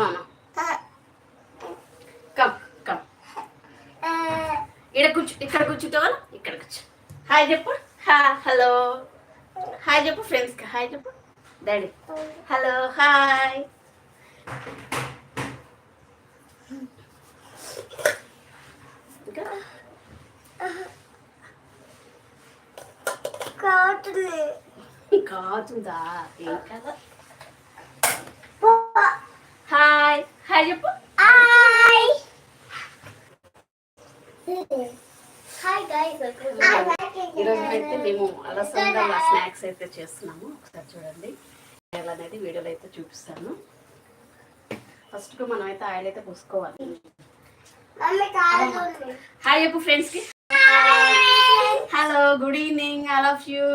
కమాన come come ఇక్కడ కూర్చో ఇక్కడ కూర్చుంటావా? ఇక్కడ కూర్చో. హాయ్ చెప్పు. హా హలో హాయ్ చెప్పు ఫ్రెండ్స్కి హాయ్ చెప్పు. డాడీ హలో హాయ్ ఇంకా కాదుందా ఏం కదా హాయ్ హాయ్ చెప్పు హాయ్ గైస్ ఈరోజు అయితే మేము అలసందల స్నాక్స్ అయితే చేస్తున్నాము. ఒకసారి చూడండి. ఎలా అనేది వీడియోలో అయితే చూపిస్తాను. ఫస్ట్ మనం అయితే ఆయిల్ అయితే పోసుకోవాలి. హాయ్ చెప్పు ఫ్రెండ్స్కి. Hello good evening I love you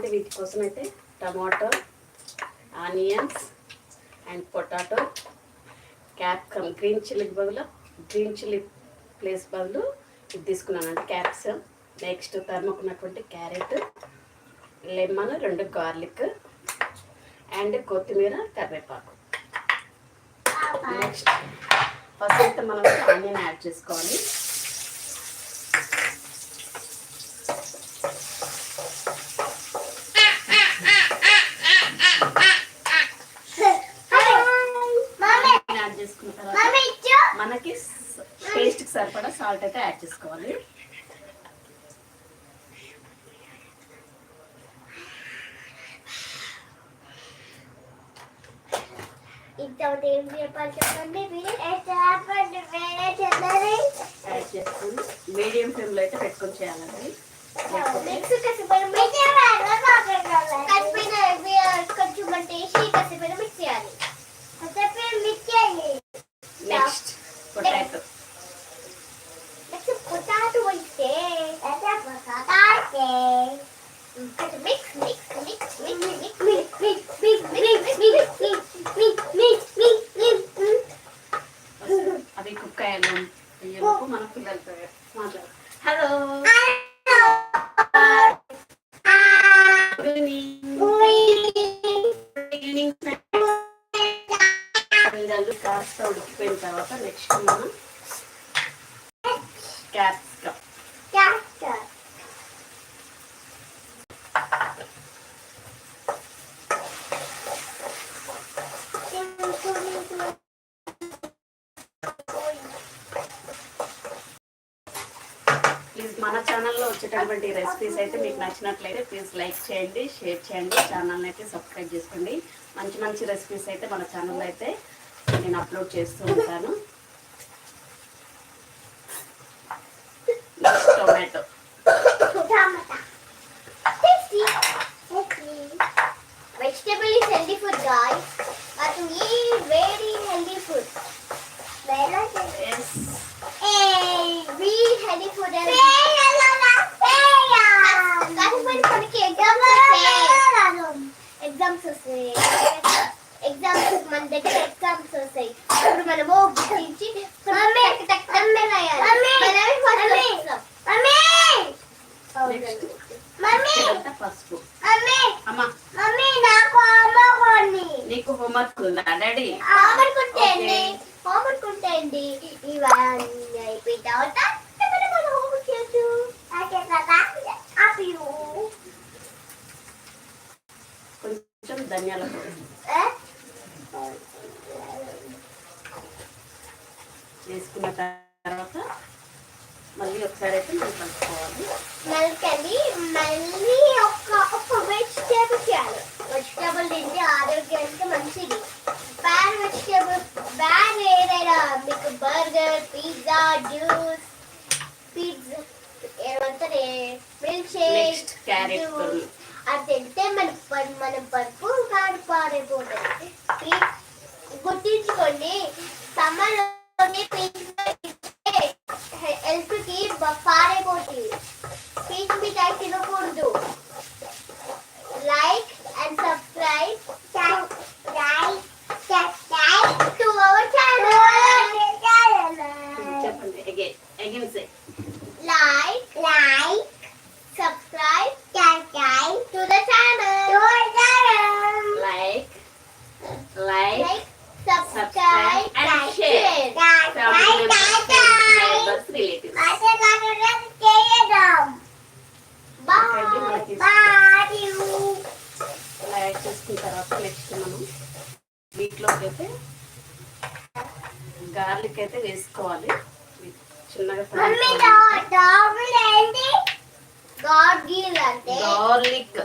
నేనైతే వీటి కోసం అయితే tomato onions and potato capsicum green చిల్లీకి బదులు గ్రీన్ చిల్లీ ప్లేస్ బదులు ఇది తీసుకున్నాను. అంటే క్యాప్సికమ్ నెక్స్ట్ తరుముకున్నటువంటి క్యారెట్ లెమన్ రెండు గార్లిక్ అండ్ కొత్తిమీర కరివేపాకు. నెక్స్ట్ ఫస్ట్ అయితే మనం ఆనియన్ యాడ్ చేసుకోవాలి. సాల్ట్ అయితే యాడ్ చేసుకోవాలి. ఇంతమంది ఏం చెప్పాలి చెప్పండి? మీడియం ఫ్లేమ్లో అయితే పెట్టుకొని చేయాలండి. కొంచెం ఛానల్లో వచ్చేటటువంటి రెసిపీస్ అయితే మీకు నచ్చినట్లయితే ప్లీజ్ లైక్ చేయండి షేర్ చేయండి ఛానల్ని అయితే సబ్స్క్రైబ్ చేసుకోండి. మంచి మంచి రెసిపీస్ అయితే మన ఛానల్లో అయితే నేను అప్లోడ్ చేస్తూ ఉంటాను. కొంచెం ధనియాల పొడి. వేసుకున్న తర్వాత మళ్ళీ ఒకసారి అయితే మనం కలుపుకోవాలి. మళ్ళీ మళ్ళీ ఒక ఒక వెజిటేబుల్ చేయాలి. వెజిటేబుల్ తింటే ఆరోగ్యానికి మంచిది. బ్యాడ్ వెజిటేబుల్ బ్యాడ్ ఏదైనా మీకు బర్గర్ పిజ్జా జ్యూస్ పిజ్జా ఏమంటారు? మిల్క్ షేక్ క్యారెట్ అది మనం మనం పరుపు గాడు పారైపోతుంది గుర్తించుకోండి సమ్మర్లోనే హెల్త్కి పారైపోతుంది పీచ్ మిఠాయి తినకూడదు లైక్ అండ్ సబ్స్క్రైబ్ చెప్పండి అగైన్ అగైన్ సే వీటిలోకి అయితే గార్లిక్ అయితే వేసుకోవాలి చిన్నగా గార్లిక్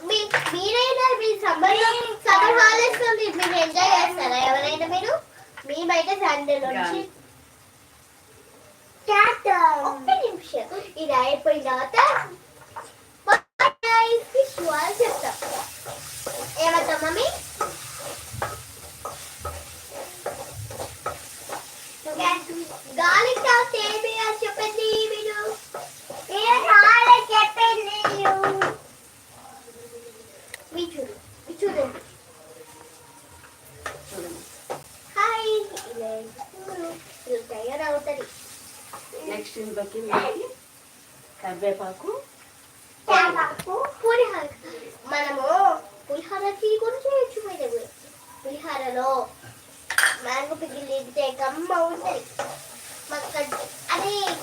మీ మీరైనా మీ సమ్మర్ సమ్మర్ హాలిడేస్ ఉంది మీరు ఎంజాయ్ చేస్తారా? ఎవరైనా మీరు? మేమైతే సండే నుంచి నిమిషం ఇది అయిపోయిన తర్వాత విషయాలు చెప్తాం ఏమంటాం మమ్మీ? గాలి టాస్ ఏమి అని చెప్పండి మీరు. చెప్పండి మీ చూడు మీ చూడండి. చూడండి. హాయ్ ఇలా చూడు ఇది తయారవుతుంది నెక్స్ట్ ఇందులోకి మనకి కరివేపాకు. పులిహార. మనము పులిహారకి కూడా చేయొచ్చు మీరు పులిహారలో మ్యాంగో పిగిల్ తింటే గమ్మ ఉంటుంది. మాకు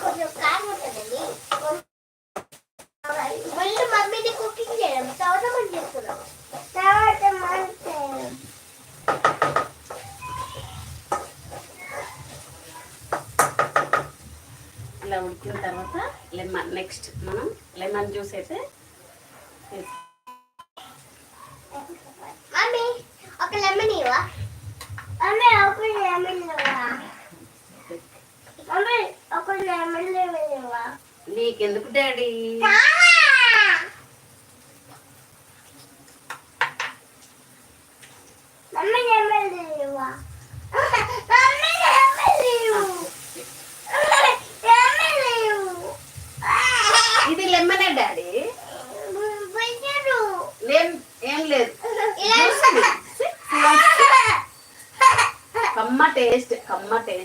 కొంచెం కారం ఉంటుందండి. మళ్ళీ మమ్మీని కుకింగ్ చేయడం. తర్వాత మనం చేస్తున్నాం తర్వాత మనం చేయడం ఇలా ఉడికిన తర్వాత లెమన్ నెక్స్ట్ మనం లెమన్ జ్యూస్ అయితే మమ్మీ ఒక లెమన్ ఇవ్వా. మమ్మీ ఒక లెమన్ ఇవ్వా. మమ్మీ ఒక లెమన్ ఇవ్వా. నీకెందుకు డాడీ మమ్మీ లెమన్ ఇవ్వా మమ్మీ లెమన్ ఇవ్వు లెమన్ ఇవ్వు ఇది లెమనే డాడీ పోయారు లేం ఏం లేదు కమ్మ taste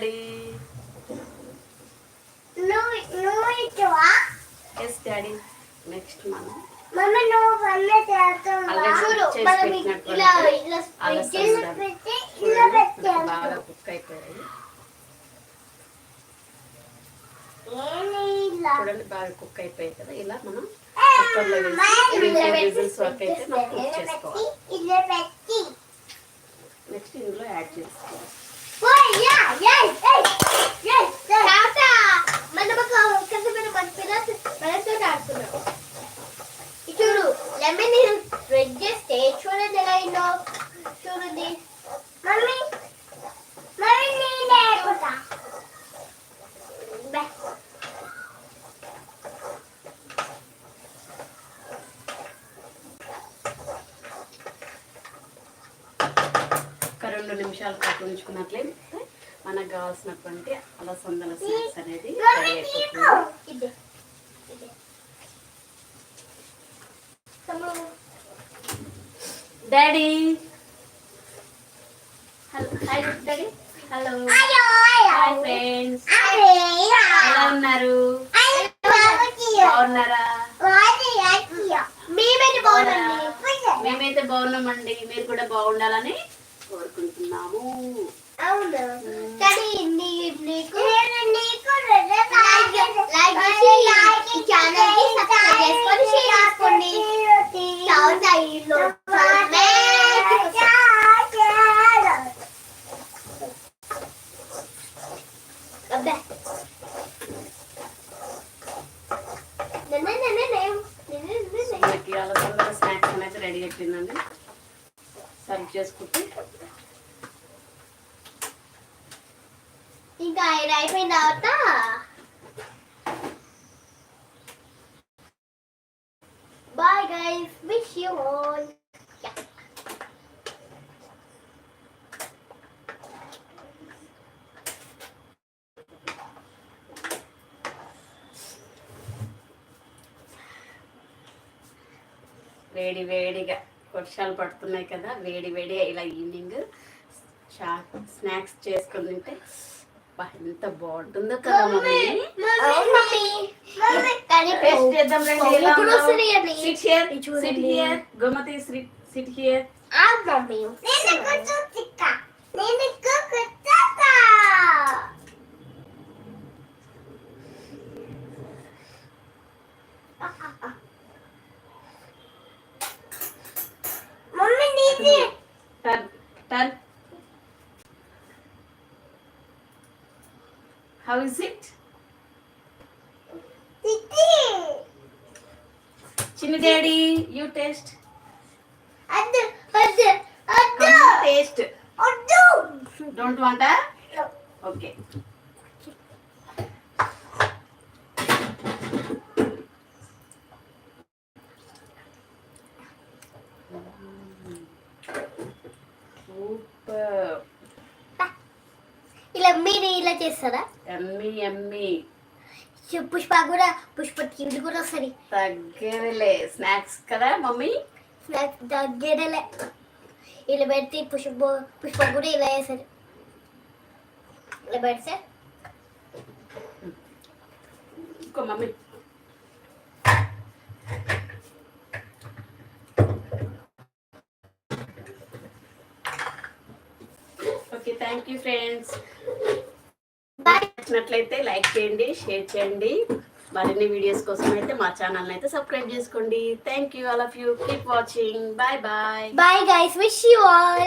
daddy yes daddy next మనం బాగా కుక్ అయిపోయాయి చూడండి బాగా కుక్ అయిపోయాయి కదా ఇలా మనం కుక్కర్లో విజిల్స్ వరకు అయితే మనం కుక్ చేసుకోవాలి ఇలా పెట్టి నెక్స్ట్ ఇందులో యాడ్ చేసుకోవాలి ఓయ్ యా యై ఏయ్ రెండు నిమిషాల పాటు ఉంచుకున్నట్లయితే మనకు కావాల్సినటువంటి అలసందల స్నాక్స్ అనేది daddy hello hi daddy hello hi friends ఉన్నారు? బాగున్నారా? మేమైతే బాగున్నామండి. మీరు కూడా బాగుండాలని కోరుకుంటున్నాము. అవును. స్నాక్స్ అనేది రెడీ అయిపోయిందండి. సర్వ్ చేసుకుంటే ఇంకా ఇది అయిపోయిన తర్వాత bye guys wish you all వేడి వేడిగా వర్షాలు పడుతున్నాయి కదా వేడి వేడి ఇలా ఈవినింగ్ స్నాక్స్ చేసుకుని తింటే బా, ఎంత బాగుంటుందో కదా మమ్మీ కానీ టేస్ట్ చేద్దాం చిన్న డాడీ యు టేస్ట్ అద్దు అద్దు అద్దు టేస్ట్ అద్దు డోంట్ వాంట్ ఓకే ఇలా మీరు ఇలా చేస్తారా? ఎమ్మి ఎమ్మి. పుష్ప కూడా పుష్ప టీవీ కూడా వస్తుంది. దగ్గరలే స్నాక్స్ కదా మమ్మీ? నాకు దగ్గరలే ఇలా పెడితే పుష్ప పుష్ప కూడా ఇలా వేస్తారు ఇలా పెడితే? ఇంకో mummy. Okay thank you friends. నచ్చినట్లయితే లైక్ చేయండి షేర్ చేయండి. మరిన్ని వీడియోస్ కోసం అయితే మా ఛానల్ని అయితే సబ్స్క్రైబ్ చేసుకోండి. Thank you all of you keep watching bye bye bye guys wish you all